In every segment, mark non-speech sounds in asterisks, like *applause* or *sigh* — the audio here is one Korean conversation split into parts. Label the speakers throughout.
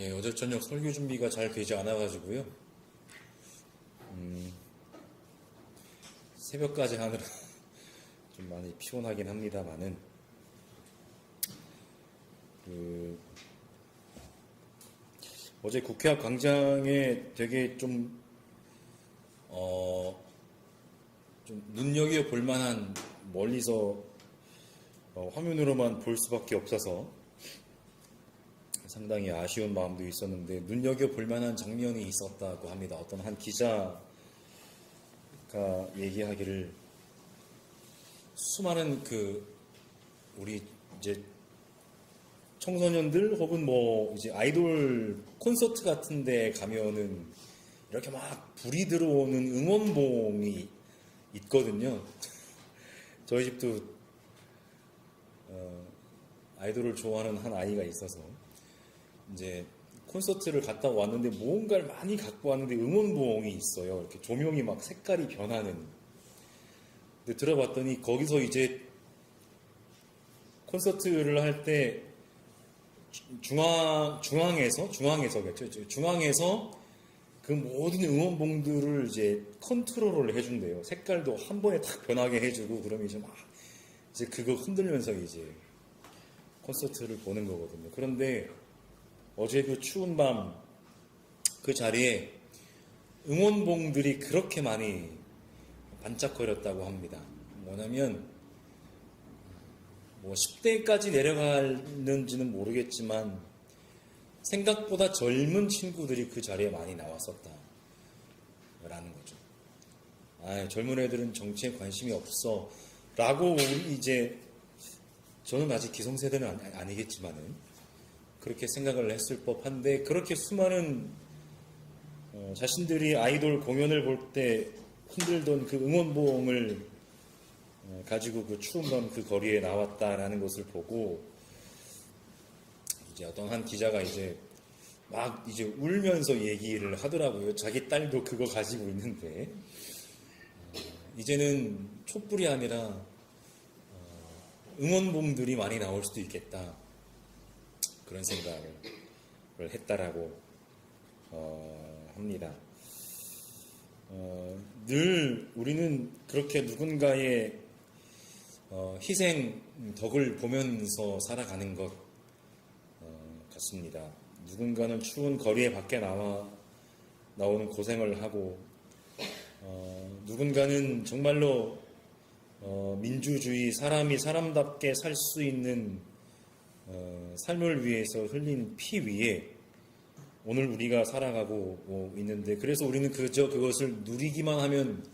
Speaker 1: 예, 어제 저녁 설교 준비가 잘 되지 않아가지고요. 음, 새벽까지 하느라 *laughs* 좀 많이 피곤하긴 합니다만은, 그, 어제 국회 앞 광장에 되게 좀, 어, 좀 눈여겨 볼 만한 멀리서 어, 화면으로만 볼 수밖에 없어서 상당히 아쉬운 마음도 있었는데 눈여겨 볼 만한 장면이 있었다고 합니다. 어떤 한 기자가 얘기하기를 수많은 그 우리 이제 청소년들 혹은 뭐 이제 아이돌 콘서트 같은 데 가면은 이렇게 막 불이 들어오는 응원봉이 있거든요. *laughs* 저희 집도 어, 아이돌을 좋아하는 한 아이가 있어서 이제 콘서트를 갔다 왔는데 뭔가를 많이 갖고 왔는데 응원봉이 있어요. 이렇게 조명이 막 색깔이 변하는. 근데 들어봤더니 거기서 이제 콘서트를 할 때 중앙 중앙에서 중앙에서겠죠. 중앙에서 그 모든 응원봉들을 이제 컨트롤을 해준대요. 색깔도 한 번에 탁 변하게 해주고 그러면 이제 막 이제 그거 흔들면서 이제 콘서트를 보는 거거든요. 그런데 어제 그 추운 밤 그 자리에 응원봉들이 그렇게 많이 반짝거렸다고 합니다. 뭐냐면 뭐 10대까지 내려가는지는 모르겠지만 생각보다 젊은 친구들이 그 자리에 많이 나왔었다. 라는 거죠. 아, 젊은 애들은 정치에 관심이 없어. 라고 이제 저는 아직 기성세대는 아니, 아니겠지만은 그렇게 생각을 했을 법한데 그렇게 수많은 어, 자신들이 아이돌 공연을 볼 때 흔들던 그 응원봉을 어, 가지고 그 추운 밤 그 거리에 나왔다라는 것을 보고 이제 어떤 한 기자가 이제 막 이제 울면서 얘기를 하더라고요. 자기 딸도 그거 가지고 있는데 어, 이제는 촛불이 아니라 어, 응원봉들이 많이 나올 수도 있겠다 그런 생각을 했다라고 어, 합니다. 어, 늘 우리는 그렇게 누군가의 어, 희생 덕을 보면서 살아가는 것 어, 같습니다. 누군가는 추운 거리에 밖에 나와 나오는 고생을 하고 어, 누군가는 정말로 어, 민주주의 사람이 사람답게 살 수 있는 어, 삶을 위해서 흘린 피 위에 오늘 우리가 살아가고 있는데 그래서 우리는 그저 그것을 누리기만 하면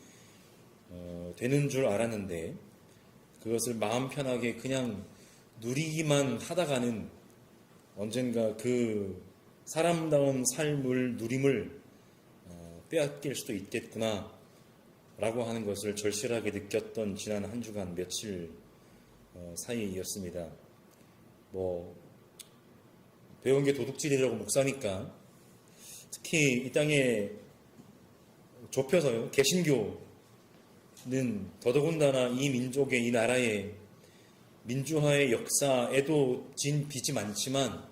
Speaker 1: 어, 되는 줄 알았는데 그것을 마음 편하게 그냥 누리기만 하다가는 언젠가 그 사람다운 삶을 누림을 어, 빼앗길 수도 있겠구나 라고 하는 것을 절실하게 느꼈던 지난 한 주간 며칠 어, 사이였습니다. 뭐 배운 게 도둑질이라고 목사니까 특히 이 땅에 좁혀서요. 개신교는 더더군다나 이 민족의 이 나라의 민주화의 역사에도 진 빚이 많지만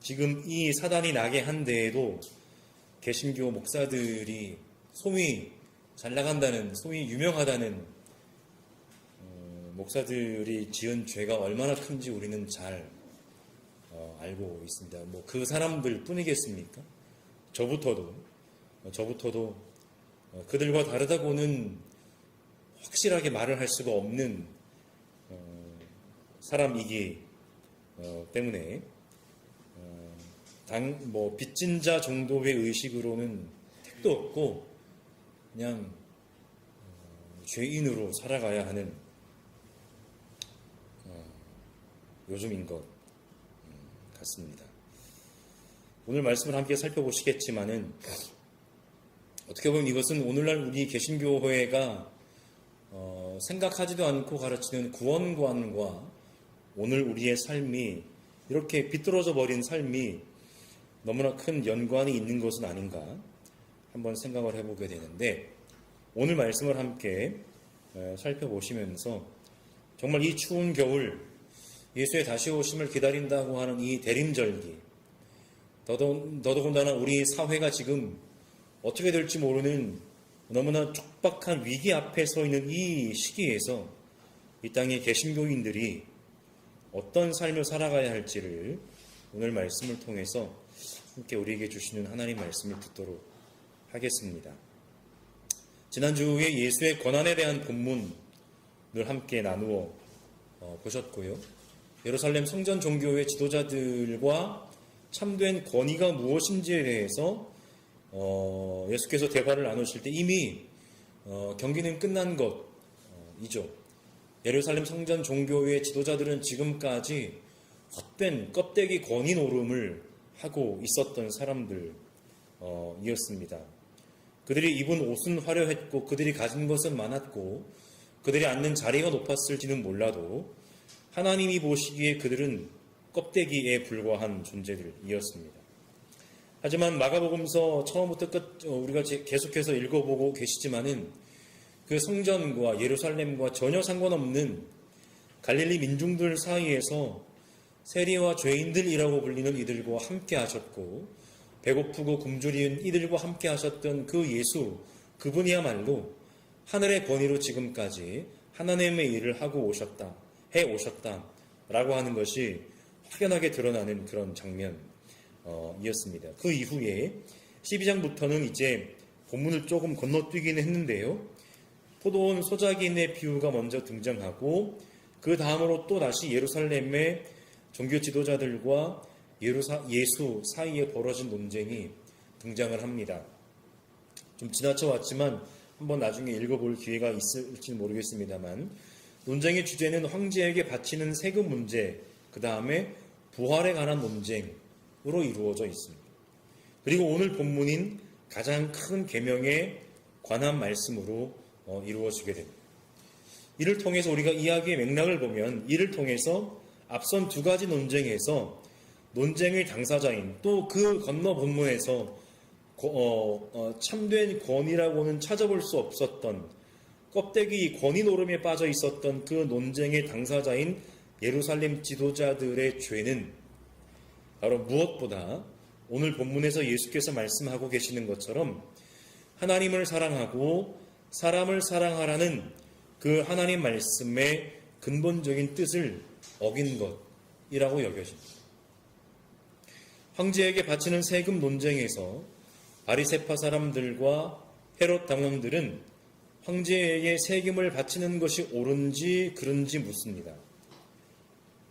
Speaker 1: 지금 이 사단이 나게 한 데에도 개신교 목사들이 소위 잘 나간다는 소위 유명하다는 어, 목사들이 지은 죄가 얼마나 큰지 우리는 잘 어, 알고 있습니다. 뭐 그 사람들 뿐이겠습니까? 저부터도 어, 저부터도 어, 그들과 다르다고는 확실하게 말을 할 수가 없는 어, 사람이기 어, 때문에 어, 당뭐 빚진 자 정도의 의식으로는 택도 없고 그냥 죄인으로 살아가야 하는 요즘인 것 같습니다. 오늘 말씀을 함께 살펴보시겠지만은 어떻게 보면 이것은 오늘날 우리 개신교회가 어, 생각하지도 않고 가르치는 구원관과 오늘 우리의 삶이 이렇게 비뚤어져 버린 삶이 너무나 큰 연관이 있는 것은 아닌가 한번 생각을 해보게 되는데 오늘 말씀을 함께 살펴보시면서 정말 이 추운 겨울 예수의 다시 오심을 기다린다고 하는 이 대림절기, 더더- 더더군다나 우리 사회가 지금 어떻게 될지 모르는 너무나 촉박한 위기 앞에 서 있는 이 시기에서 이 땅의 개신교인들이 어떤 삶을 살아가야 할지를 오늘 말씀을 통해서 함께 우리에게 주시는 하나님 말씀을 듣도록 하겠습니다. 지난주에 예수의 권한에 대한 본문을 함께 나누어 어, 보셨고요. 예루살렘 성전 종교의 지도자들과 참된 권위가 무엇인지에 대해서 어, 예수께서 대화를 나누실 때 이미 어, 경기는 끝난 것이죠. 예루살렘 성전 종교의 지도자들은 지금까지 헛된 껍데기 권위 노름을 하고 있었던 사람들이었습니다. 그들이 입은 옷은 화려했고 그들이 가진 것은 많았고 그들이 앉는 자리가 높았을지는 몰라도 하나님이 보시기에 그들은 껍데기에 불과한 존재들이었습니다. 하지만 마가복음서 처음부터 끝 어, 우리가 제- 계속해서 읽어보고 계시지만은 그 성전과 예루살렘과 전혀 상관없는 갈릴리 민중들 사이에서 세리와 죄인들이라고 불리는 이들과 함께 하셨고 배고프고 굶주린 이들과 함께 하셨던 그 예수 그분이야말로 하늘의 권위로 지금까지 하나님의 일을 하고 오셨다 해 오셨다라고 하는 것이 확연하게 드러나는 그런 장면이었습니다. 그 이후에 12장부터는 이제 본문을 조금 건너뛰기는 했는데요. 포도원 소작인의 비유가 먼저 등장하고 그 다음으로 또 다시 예루살렘의 종교 지도자들과 예루사, 예수 사이에 벌어진 논쟁이 등장을 합니다. 좀 지나쳐 왔지만 한번 나중에 읽어볼 기회가 있을지는 모르겠습니다만 논쟁의 주제는 황제에게 바치는 세금 문제, 그 다음에 부활에 관한 논쟁으로 이루어져 있습니다. 그리고 오늘 본문인 가장 큰 계명에 관한 말씀으로 어, 이루어지게 됩니다. 이를 통해서 우리가 이야기의 맥락을 보면 이를 통해서 앞선 두 가지 논쟁에서 논쟁의 당사자인 또 그 건너 본문에서 고- 어, 어, 참된 권위라고는 찾아볼 수 없었던 껍데기 권위 노름에 빠져 있었던 그 논쟁의 당사자인 예루살렘 지도자들의 죄는 바로 무엇보다 오늘 본문에서 예수께서 말씀하고 계시는 것처럼 하나님을 사랑하고 사람을 사랑하라는 그 하나님 말씀의 근본적인 뜻을 어긴 것이라고 여겨집니다. 황제에게 바치는 세금 논쟁에서 바리세파 사람들과 헤롯 당원들은 황제에게 세금을 바치는 것이 옳은지 그른지 묻습니다.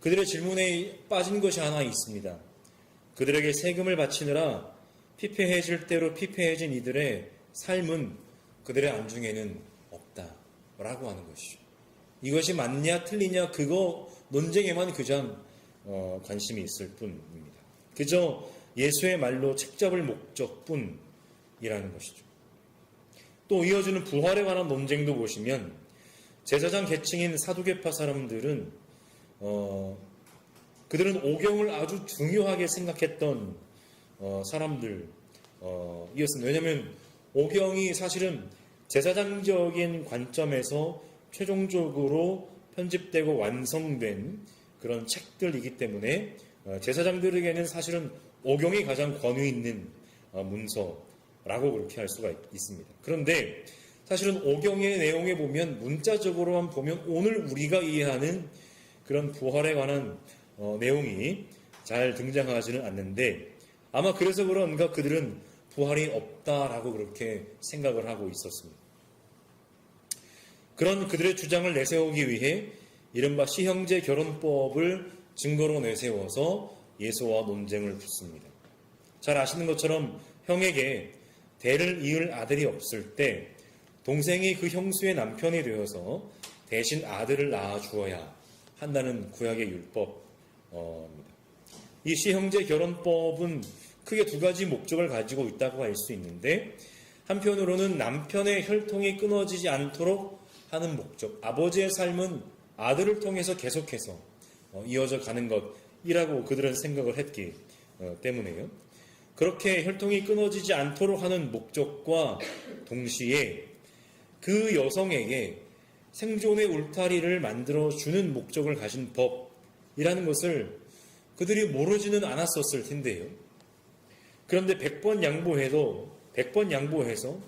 Speaker 1: 그들의 질문에 빠진 것이 하나 있습니다. 그들에게 세금을 바치느라 피폐해질 대로 피폐해진 이들의 삶은 그들의 안중에는 없다 라고 하는 것이죠. 이것이 맞냐 틀리냐 그거 논쟁에만 그저 어, 관심이 있을 뿐입니다. 그저 예수의 말로 책잡을 목적뿐이라는 것이죠. 또 이어지는 부활에 관한 논쟁도 보시면 제사장 계층인 사두개파 사람들은 어, 그들은 오경을 아주 중요하게 생각했던 어, 사람들이었습니다. 왜냐하면 오경이 사실은 제사장적인 관점에서 최종적으로 편집되고 완성된 그런 책들이기 때문에 어, 제사장들에게는 사실은 오경이 가장 권위 있는 어, 문서 라고 그렇게 할 수가 있- 있습니다. 그런데 사실은 오경의 내용에 보면 문자적으로만 보면 오늘 우리가 이해하는 그런 부활에 관한 어, 내용이 잘 등장하지는 않는데 아마 그래서 그런가 그들은 부활이 없다라고 그렇게 생각을 하고 있었습니다. 그런 그들의 주장을 내세우기 위해 이른바 시형제 결혼법을 증거로 내세워서 예수와 논쟁을 붙습니다. 잘 아시는 것처럼 형에게 대를 이을 아들이 없을 때 동생이 그 형수의 남편이 되어서 대신 아들을 낳아 주어야 한다는 구약의 율법입니다. 이 시형제 결혼법은 크게 두 가지 목적을 가지고 있다고 할 수 있는데 한편으로는 남편의 혈통이 끊어지지 않도록 하는 목적, 아버지의 삶은 아들을 통해서 계속해서 어, 이어져 가는 것이라고 그들은 생각을 했기 어, 때문에요. 그렇게 혈통이 끊어지지 않도록 하는 목적과 동시에 그 여성에게 생존의 울타리를 만들어 주는 목적을 가진 법이라는 것을 그들이 모르지는 않았었을 텐데요. 그런데 100번 양보해도 100번 양보해서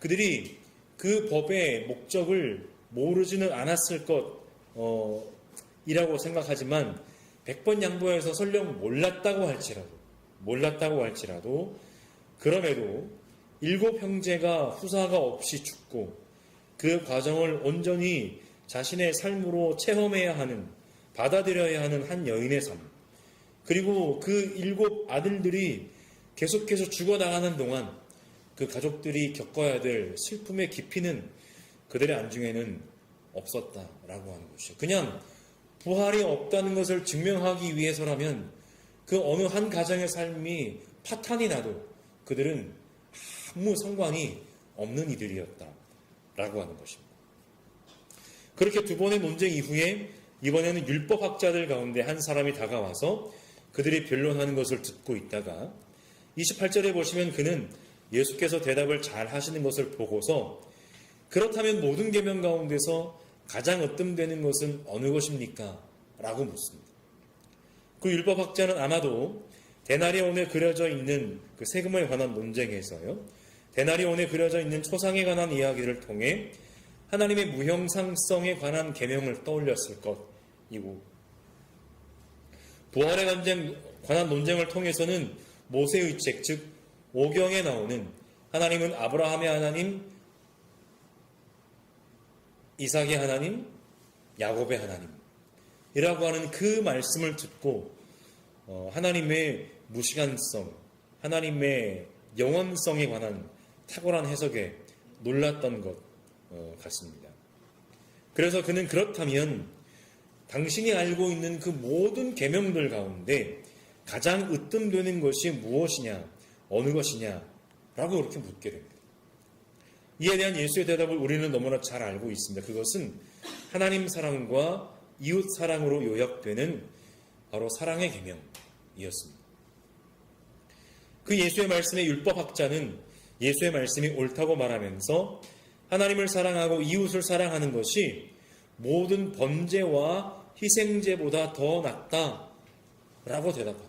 Speaker 1: 그들이 그 법의 목적을 모르지는 않았을 것 어, 이라고 생각하지만 100번 양보해서 설령 몰랐다고 할지라도 몰랐다고 할지라도 그럼에도 일곱 형제가 후사가 없이 죽고 그 과정을 온전히 자신의 삶으로 체험해야 하는 받아들여야 하는 한 여인의 삶 그리고 그 일곱 아들들이 계속해서 죽어나가는 동안 그 가족들이 겪어야 될 슬픔의 깊이는 그들의 안중에는 없었다라고 하는 것이죠. 그냥 부활이 없다는 것을 증명하기 위해서라면 그 어느 한 가정의 삶이 파탄이 나도 그들은 아무 상관이 없는 이들이었다 라고 하는 것입니다. 그렇게 두 번의 논쟁 이후에 이번에는 율법학자들 가운데 한 사람이 다가와서 그들이 변론하는 것을 듣고 있다가 28절에 보시면 그는 예수께서 대답을 잘 하시는 것을 보고서 그렇다면 모든 계명 가운데서 가장 으뜸되는 것은 어느 것입니까? 라고 묻습니다. 그 율법학자는 아마도 데나리온에 그려져 있는 그 세금에 관한 논쟁에서요. 데나리온에 그려져 있는 초상에 관한 이야기를 통해 하나님의 무형상성에 관한 계명을 떠올렸을 것이고 부활에 관한 논쟁을 통해서는 모세의 책, 즉 오경에 나오는 하나님은 아브라함의 하나님, 이삭의 하나님, 야곱의 하나님 이라고 하는 그 말씀을 듣고 어, 하나님의 무시간성, 하나님의 영원성에 관한 탁월한 해석에 놀랐던 것 어, 같습니다. 그래서 그는 그렇다면 당신이 알고 있는 그 모든 계명들 가운데 가장 으뜸되는 것이 무엇이냐, 어느 것이냐, 라고 그렇게 묻게 됩니다. 이에 대한 예수의 대답을 우리는 너무나 잘 알고 있습니다. 그것은 하나님 사랑과 이웃 사랑으로 요약되는 바로 사랑의 계명이었습니다. 그 예수의 말씀의 율법학자는 예수의 말씀이 옳다고 말하면서 하나님을 사랑하고 이웃을 사랑하는 것이 모든 번제와 희생제보다 더 낫다라고 대답합니다.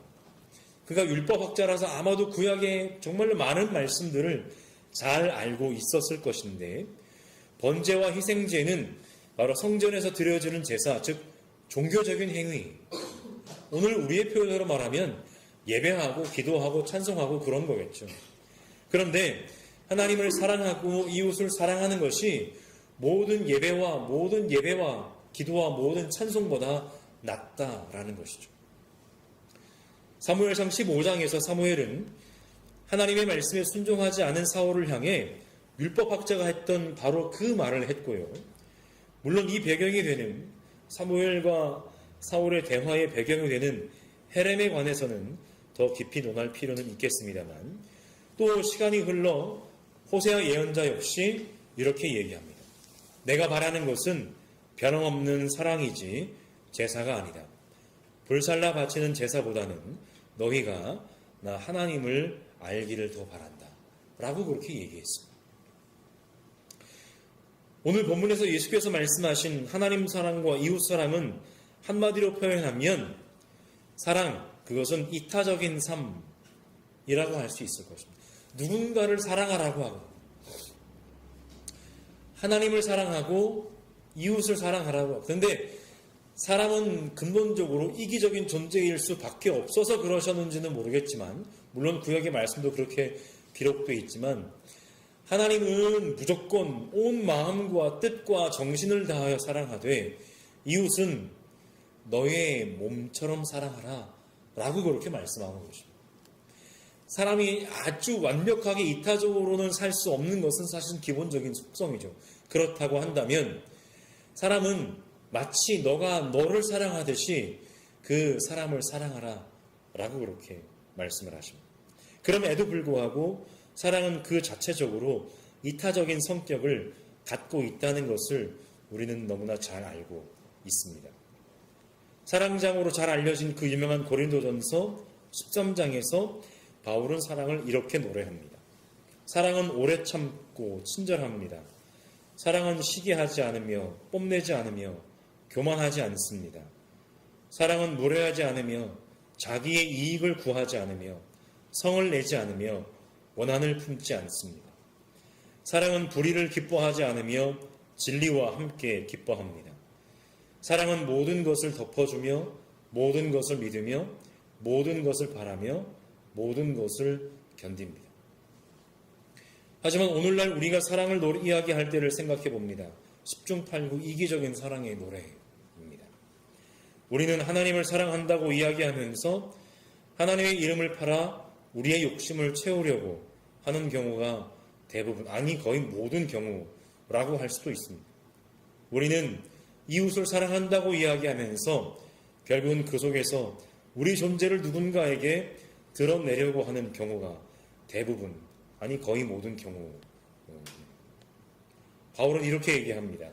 Speaker 1: 그가 율법학자라서 아마도 구약의 정말로 많은 말씀들을 잘 알고 있었을 것인데 번제와 희생제는 바로 성전에서 드려지는 제사, 즉 종교적인 행위. 오늘 우리의 표현으로 말하면 예배하고 기도하고 찬송하고 그런 거겠죠. 그런데 하나님을 사랑하고 이웃을 사랑하는 것이 모든 예배와 모든 예배와 기도와 모든 찬송보다 낫다라는 것이죠. 사무엘상 15장에서 사무엘은 하나님의 말씀에 순종하지 않은 사울을 향해 율법학자가 했던 바로 그 말을 했고요. 물론 이 배경이 되는 사무엘과 사울의 대화의 배경이 되는 헤렘에 관해서는 더 깊이 논할 필요는 있겠습니다만 또 시간이 흘러 호세아 예언자 역시 이렇게 얘기합니다. 내가 바라는 것은 변함없는 사랑이지 제사가 아니다. 불살라 바치는 제사보다는 너희가 나 하나님을 알기를 더 바란다. 라고 그렇게 얘기했습니다. 오늘 본문에서 예수께서 말씀하신 하나님 사랑과 이웃 사랑은 한마디로 표현하면 사랑, 그것은 이타적인 삶이라고 할 수 있을 것입니다. 누군가를 사랑하라고 하고, 하나님을 사랑하고, 이웃을 사랑하라고 하고. 그런데 사람은 근본적으로 이기적인 존재일 수밖에 없어서 그러셨는지는 모르겠지만 물론 구약의 말씀도 그렇게 기록되어 있지만 하나님은 무조건 온 마음과 뜻과 정신을 다하여 사랑하되 이웃은 너의 몸처럼 사랑하라 라고 그렇게 말씀하고 계십니다. 사람이 아주 완벽하게 이타적으로는 살 수 없는 것은 사실 기본적인 속성이죠. 그렇다고 한다면 사람은 마치 너가 너를 사랑하듯이 그 사람을 사랑하라 라고 그렇게 말씀을 하십니다. 그럼에도 불구하고 사랑은 그 자체적으로 이타적인 성격을 갖고 있다는 것을 우리는 너무나 잘 알고 있습니다. 사랑장으로 잘 알려진 그 유명한 고린도전서 13장에서 바울은 사랑을 이렇게 노래합니다. 사랑은 오래 참고 친절합니다. 사랑은 시기하지 않으며 뽐내지 않으며 교만하지 않습니다. 사랑은 무례하지 않으며 자기의 이익을 구하지 않으며 성을 내지 않으며 원한을 품지 않습니다. 사랑은 불의를 기뻐하지 않으며 진리와 함께 기뻐합니다. 사랑은 모든 것을 덮어주며 모든 것을 믿으며 모든 것을 바라며 모든 것을 견딥니다. 하지만 오늘날 우리가 사랑을 노- 이야기할 때를 생각해 봅니다. 10중 8구 이기적인 사랑의 노래입니다. 우리는 하나님을 사랑한다고 이야기하면서 하나님의 이름을 팔아 우리의 욕심을 채우려고 하는 경우가 대부분, 아니 거의 모든 경우라고 할 수도 있습니다. 우리는 이웃을 사랑한다고 이야기하면서 결국은 그 속에서 우리 존재를 누군가에게 드러내려고 하는 경우가 대부분, 아니 거의 모든 경우. 바울은 이렇게 얘기합니다.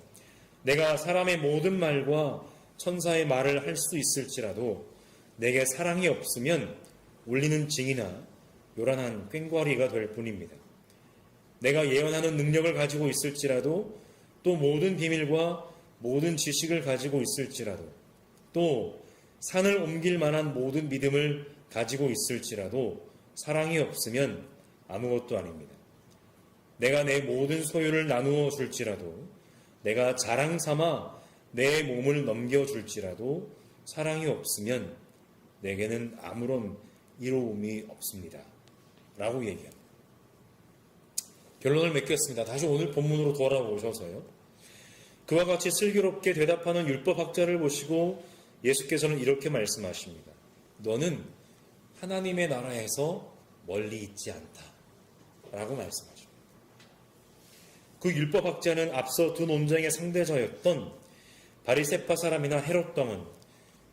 Speaker 1: 내가 사람의 모든 말과 천사의 말을 할 수 있을지라도 내게 사랑이 없으면 울리는 징이나 요란한 꽹과리가 될 뿐입니다. 내가 예언하는 능력을 가지고 있을지라도 또 모든 비밀과 모든 지식을 가지고 있을지라도 또 산을 옮길 만한 모든 믿음을 가지고 있을지라도 사랑이 없으면 아무것도 아닙니다. 내가 내 모든 소유를 나누어 줄지라도 내가 자랑 삼아 내 몸을 넘겨 줄지라도 사랑이 없으면 내게는 아무런 이로움이 없습니다. 라고 얘기합니다. 결론을 맺겠습니다. 다시 오늘 본문으로 돌아오셔서요. 그와 같이 슬기롭게 대답하는 율법학자를 보시고 예수께서는 이렇게 말씀하십니다. 너는 하나님의 나라에서 멀리 있지 않다. 라고 말씀하십니다. 그 율법학자는 앞서 두 논쟁의 상대자였던 바리세파 사람이나 헤롯 왕은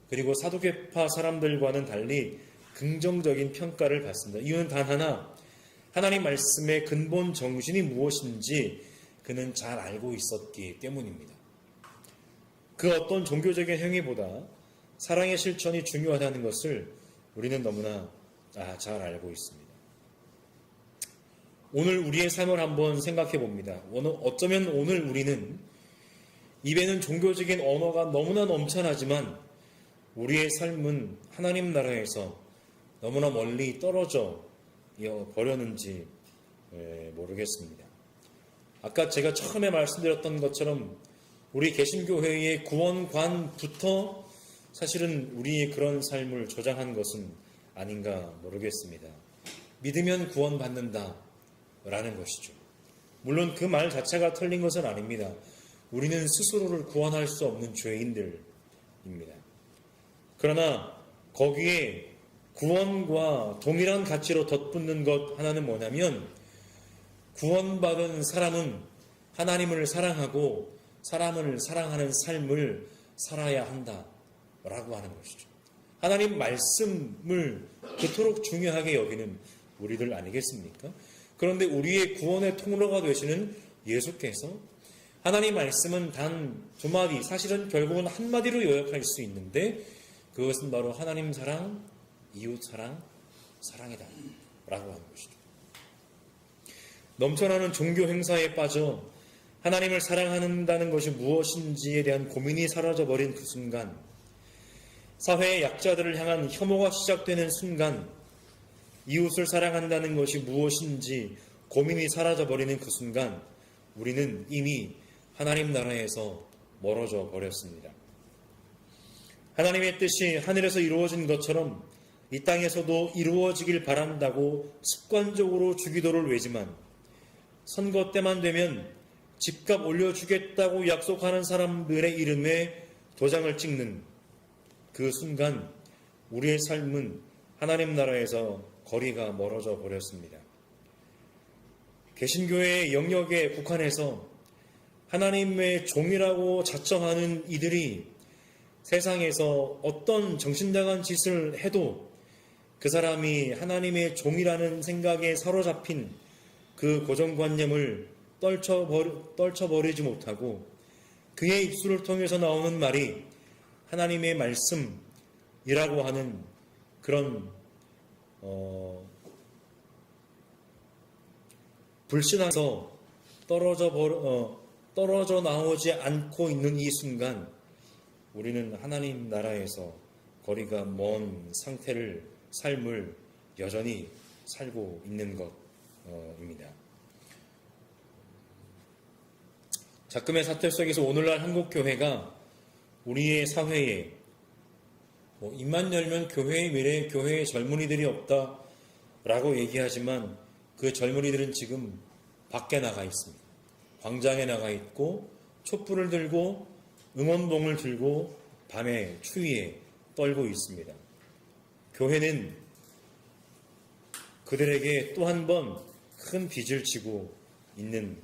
Speaker 1: 그리고 사두개파 사람들과는 달리 긍정적인 평가를 받습니다. 이유는 단 하나, 하나님 말씀의 근본 정신이 무엇인지 그는 잘 알고 있었기 때문입니다. 그 어떤 종교적인 행위보다 사랑의 실천이 중요하다는 것을 우리는 너무나 아, 잘 알고 있습니다. 오늘 우리의 삶을 한번 생각해 봅니다. 어쩌면 오늘 우리는 입에는 종교적인 언어가 너무나 넘쳐나지만 우리의 삶은 하나님 나라에서 너무나 멀리 떨어져 버렸는지 모르겠습니다. 아까 제가 처음에 말씀드렸던 것처럼 우리 개신교회의 구원관부터 사실은 우리의 그런 삶을 조장한 것은 아닌가 모르겠습니다. 믿으면 구원받는다 라는 것이죠. 물론 그 말 자체가 틀린 것은 아닙니다. 우리는 스스로를 구원할 수 없는 죄인들입니다. 그러나 거기에 구원과 동일한 가치로 덧붙는 것 하나는 뭐냐면 구원받은 사람은 하나님을 사랑하고 사람을 사랑하는 삶을 살아야 한다 라고 하는 것이죠. 하나님 말씀을 그토록 중요하게 여기는 우리들 아니겠습니까? 그런데 우리의 구원의 통로가 되시는 예수께서 하나님 말씀은 단 두 마디, 사실은 결국은 한 마디로 요약할 수 있는데 그것은 바로 하나님 사랑, 이웃 사랑, 사랑이다. 라고 하는 것이죠. 넘쳐나는 종교 행사에 빠져 하나님을 사랑한다는 것이 무엇인지에 대한 고민이 사라져버린 그 순간, 사회의 약자들을 향한 혐오가 시작되는 순간, 이웃을 사랑한다는 것이 무엇인지 고민이 사라져버리는 그 순간, 우리는 이미 하나님 나라에서 멀어져 버렸습니다. 하나님의 뜻이 하늘에서 이루어진 것처럼 이 땅에서도 이루어지길 바란다고 습관적으로 주기도를 외지만 선거 때만 되면 집값 올려주겠다고 약속하는 사람들의 이름에 도장을 찍는 그 순간 우리의 삶은 하나님 나라에서 거리가 멀어져 버렸습니다. 개신교회의 영역에 국한해서 하나님의 종이라고 자청하는 이들이 세상에서 어떤 정신당한 짓을 해도 그 사람이 하나님의 종이라는 생각에 사로잡힌 그 고정관념을 떨쳐버리, 떨쳐버리지 못하고 그의 입술을 통해서 나오는 말이 하나님의 말씀이라고 하는 그런 어, 불신앙에서 떨어져 어, 떨어져 나오지 않고 있는 이 순간 우리는 하나님 나라에서 거리가 먼 상태를 삶을 여전히 살고 있는 것입니다. 작금의 사태 속에서 오늘날 한국 교회가 우리의 사회에 뭐 입만 열면 교회의 미래, 교회의 젊은이들이 없다라고 얘기하지만 그 젊은이들은 지금 밖에 나가 있습니다. 광장에 나가 있고 촛불을 들고 응원봉을 들고 밤에 추위에 떨고 있습니다. 교회는 그들에게 또 한 번 큰 빚을 지고 있는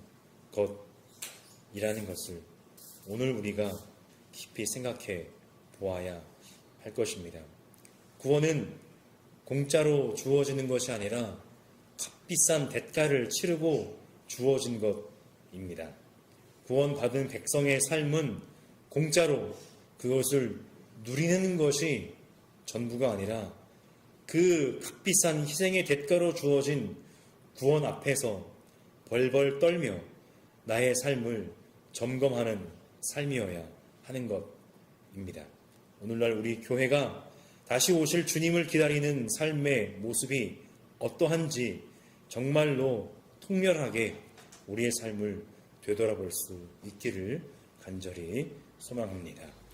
Speaker 1: 것이라는 것을 오늘 우리가 깊이 생각해 보아야 할 것입니다. 구원은 공짜로 주어지는 것이 아니라 값비싼 대가를 치르고 주어진 것입니다. 구원받은 백성의 삶은 공짜로 그것을 누리는 것이 전부가 아니라 그 값비싼 희생의 대가로 주어진 구원 앞에서 벌벌 떨며 나의 삶을 점검하는 삶이어야 하는 것입니다. 오늘날 우리 교회가 다시 오실 주님을 기다리는 삶의 모습이 어떠한지 정말로 통렬하게 우리의 삶을 되돌아볼 수 있기를 간절히 소망합니다.